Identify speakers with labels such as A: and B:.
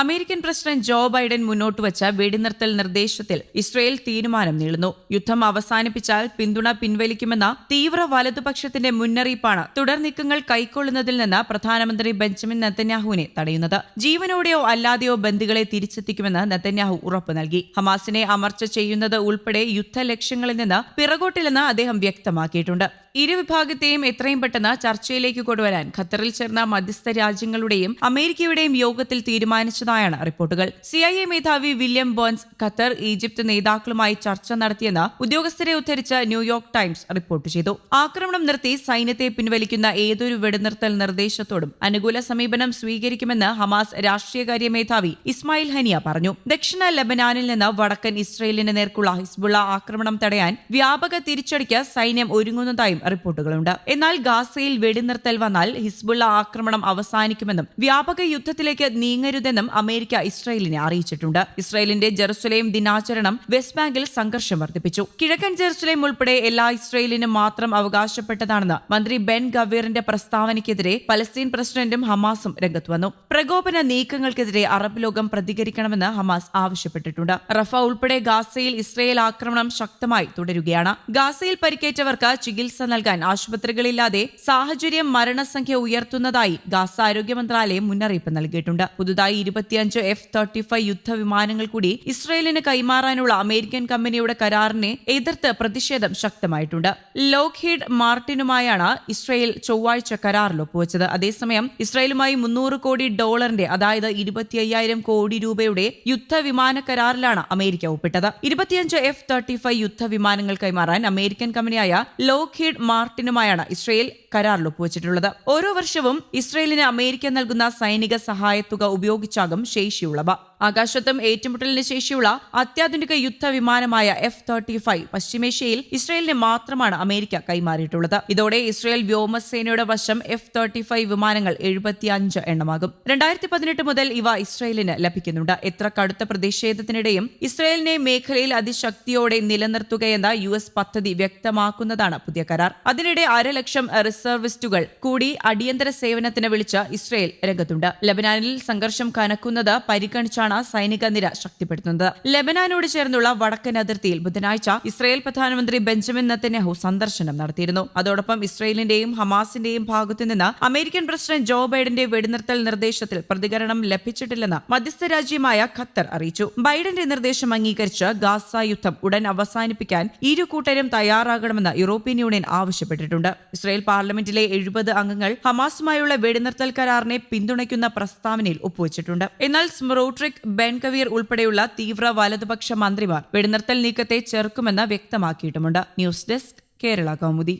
A: American president Joe Biden മുന്നോട്ട് വച്ച വെടിനിർത്തൽ നിർദ്ദേശത്തിൽ ഇസ്രയേൽ തീരുമാനം നീളുന്നു. യുദ്ധം അവസാനിപ്പിച്ചാൽ പിന്തുണ പിൻവലിക്കുമെന്ന തീവ്ര വലതുപക്ഷത്തിന്റെ മുന്നറിയിപ്പാണ് തുടർ നീക്കങ്ങൾ കൈക്കൊള്ളുന്നതിൽ നിന്ന് പ്രധാനമന്ത്രി ബെഞ്ചമിൻ നെത്തന്യാഹുവിനെ തടയുന്നത്. ജീവനോടെയോ അല്ലാതെയോ ബന്ദികളെ തിരിച്ചെത്തിക്കുമെന്ന് നെത്തന്യാഹു ഉറപ്പു നൽകി. ഹമാസിനെ അമർച്ച ചെയ്യുന്നത് ഉൾപ്പെടെ യുദ്ധ ലക്ഷ്യങ്ങളിൽ നിന്ന് പിറകോട്ടില്ലെന്ന് അദ്ദേഹം വ്യക്തമാക്കിയിട്ടുണ്ട്. ഇരുവിഭാഗത്തെയും എത്രയും പെട്ടെന്ന് ചർച്ചയിലേക്ക് കൊണ്ടുവരാൻ ഖത്തറിൽ ചേർന്ന മധ്യസ്ഥ രാജ്യങ്ങളുടെയും അമേരിക്കയുടെയും യോഗത്തിൽ തീരുമാനിച്ചതായാണ് റിപ്പോർട്ടുകൾ. സി ഐ എ മേധാവി വില്യം ബോൺസ് ഖത്തർ ഈജിപ്ത് നേതാക്കളുമായി ചർച്ച നടത്തിയെന്ന് ഉദ്യോഗസ്ഥരെ ഉദ്ധരിച്ച് ന്യൂയോർക്ക് ടൈംസ് റിപ്പോർട്ട് ചെയ്തു. ആക്രമണം നിർത്തി സൈന്യത്തെ പിൻവലിക്കുന്ന ഏതൊരു വെടിനിർത്തൽ നിർദ്ദേശത്തോടും അനുകൂല സമീപനം സ്വീകരിക്കുമെന്ന് ഹമാസ് രാഷ്ട്രീയകാര്യ മേധാവി ഇസ്മായിൽ ഹനിയ പറഞ്ഞു. ദക്ഷിണ ലബനാനിൽ നിന്ന് വടക്കൻ ഇസ്രയേലിന് നേർക്കുള്ള ഹിസ്ബുള്ള ആക്രമണം തടയാൻ വ്യാപക തിരിച്ചടിക്ക് സൈന്യം ഒരുങ്ങുന്നതായും റിപ്പോർട്ടുകളുണ്ട്. എന്നാൽ ഗാസയിൽ വെടിനിർത്തൽ വന്നാൽ ഹിസ്ബുള്ള ആക്രമണം അവസാനിക്കുമെന്നും വ്യാപക യുദ്ധത്തിലേക്ക് നീങ്ങരുതെന്നും അമേരിക്ക ഇസ്രായേലിനെ അറിയിച്ചിട്ടുണ്ട്. ഇസ്രായേലിന്റെ ജെറുസലേം ദിനാചരണം വെസ്റ്റ് ബാങ്കിൽ സംഘർഷം വർദ്ധിപ്പിച്ചു. കിഴക്കൻ ജെറുസലേം ഉൾപ്പെടെ എല്ലാ ഇസ്രായേലിനും മാത്രം അവകാശപ്പെട്ടതാണെന്ന് മന്ത്രി ബെൻ ഗവീറിന്റെ പ്രസ്താവനയ്ക്കെതിരെ പലസ്തീൻ പ്രസിഡന്റും ഹമാസും രംഗത്ത് വന്നു. പ്രകോപന നീക്കങ്ങൾക്കെതിരെ അറബ് ലോകം പ്രതികരിക്കണമെന്ന് ഹമാസ് ആവശ്യപ്പെട്ടിട്ടുണ്ട്. റഫ ഉൾപ്പെടെ ഗാസയിൽ ഇസ്രായേൽ ആക്രമണം ശക്തമായി തുടരുകയാണ്. ഗാസയിൽ പരിക്കേറ്റവർക്ക് ചികിത്സ നൽകാൻ ആശുപത്രികളില്ലാതെ സാഹചര്യം മരണസംഖ്യ ഉയർത്തുന്നതായി ഗാസ ആരോഗ്യ മന്ത്രാലയം മുന്നറിയിപ്പ് നൽകിയിട്ടുണ്ട്. പുതുതായി ഇരുപത്തിയഞ്ച് എഫ് തേർട്ടി ഫൈവ് യുദ്ധവിമാനങ്ങൾ കൂടി ഇസ്രയേലിന് കൈമാറാനുള്ള അമേരിക്കൻ കമ്പനിയുടെ കരാറിനെ എതിർത്ത് പ്രതിഷേധം ശക്തമായിട്ടുണ്ട്. ലോക്ഹീഡ് മാർട്ടിനുമായാണ് ഇസ്രയേൽ ചൊവ്വാഴ്ച കരാറിൽ ഒപ്പുവച്ചത്. അതേസമയം ഇസ്രയേലുമായി മുന്നൂറ് കോടി ഡോളറിന്റെ അതായത് ഇരുപത്തി അയ്യായിരം കോടി രൂപയുടെ യുദ്ധവിമാന കരാറിലാണ് അമേരിക്ക ഒപ്പിട്ടത്. ഇരുപത്തിയഞ്ച് എഫ് തേർട്ടി ഫൈവ് യുദ്ധവിമാനങ്ങൾ കൈമാറാൻ അമേരിക്കൻ കമ്പനിയായ ലോക്ഹീഡ് മാർട്ടിനുമായാണ് ഇസ്രയേൽ കരാറിൽ ഒപ്പുവച്ചിട്ടുള്ളത്. ഓരോ വർഷവും ഇസ്രയേലിന് അമേരിക്ക നൽകുന്ന സൈനിക സഹായത്തുക ഉപയോഗിച്ചാകും ശേഷിയുള്ളവ. ആകാശത്തും ഏറ്റുമുട്ടലിന് ശേഷിയുള്ള അത്യാധുനിക യുദ്ധ വിമാനമായ എഫ് തേർട്ടി ഫൈവ് പശ്ചിമേഷ്യയിൽ ഇസ്രയേലിന് മാത്രമാണ് അമേരിക്ക കൈമാറിയിട്ടുള്ളത്. ഇതോടെ ഇസ്രയേൽ വ്യോമസേനയുടെ വശം എഫ് തേർട്ടി ഫൈവ് വിമാനങ്ങൾ എഴുപത്തിയഞ്ച് എണ്ണമാകും. രണ്ടായിരത്തി പതിനെട്ട് മുതൽ ഇവ ഇസ്രയേലിന് ലഭിക്കുന്നുണ്ട്. എത്ര കടുത്ത പ്രതിഷേധത്തിനിടെയും ഇസ്രയേലിനെ മേഖലയിൽ അതിശക്തിയോടെ നിലനിർത്തുകയെന്ന യു എസ് പദ്ധതി വ്യക്തമാക്കുന്നതാണ് പുതിയ കരാർ. അതിനിടെ അരലക്ഷം റിസർവിസ്റ്റുകൾ കൂടി അടിയന്തര സേവനത്തിന് വിളിച്ച് ഇസ്രയേൽ രംഗത്തുണ്ട്. ലബനാനിൽ സംഘർഷം കനക്കുന്നത് പരിഗണിച്ചാണ് സൈനിക നിര ശക്തിപ്പെടുത്തുന്നത്. ലബനാനോട് ചേർന്നുള്ള വടക്കൻ അതിർത്തിയിൽ ബുധനാഴ്ച ഇസ്രയേൽ പ്രധാനമന്ത്രി ബെഞ്ചമിൻ നത്തന്യാഹു സന്ദർശനം നടത്തിയിരുന്നു. അതോടൊപ്പം ഇസ്രയേലിന്റെയും ഹമാസിന്റെയും ഭാഗത്തുനിന്ന് അമേരിക്കൻ പ്രസിഡന്റ് ജോ ബൈഡന്റെ വെടിനിർത്തൽ നിർദ്ദേശത്തിൽ പ്രതികരണം ലഭിച്ചിട്ടില്ലെന്ന് മധ്യസ്ഥ രാജ്യമായ ഖത്തർ അറിയിച്ചു. ബൈഡന്റെ നിർദ്ദേശം അംഗീകരിച്ച് ഗാസ യുദ്ധം ഉടൻ അവസാനിപ്പിക്കാൻ ഇരു കൂട്ടരും തയ്യാറാകണമെന്ന് യൂറോപ്യൻ യൂണിയൻ ആവശ്യപ്പെട്ടിട്ടുണ്ട്. ഇസ്രയേൽ പാർലമെന്റിലെ എഴുപത് അംഗങ്ങൾ ഹമാസുമായുള്ള വെടിനിർത്തൽ കരാറിനെ പിന്തുണയ്ക്കുന്ന പ്രസ്താവനയിൽ ഒപ്പുവച്ചിട്ടുണ്ട്. എന്നാൽ സ്മറോട്രിക് ബെൻകവീർ ഉൾപ്പെടെയുള്ള തീവ്ര വലതുപക്ഷ മന്ത്രിമാർ വെടിനിർത്തൽ നീക്കത്തെ ചെറുക്കുമെന്ന് വ്യക്തമാക്കിയിട്ടുമുണ്ട്. News desk Kerala Kaumudi.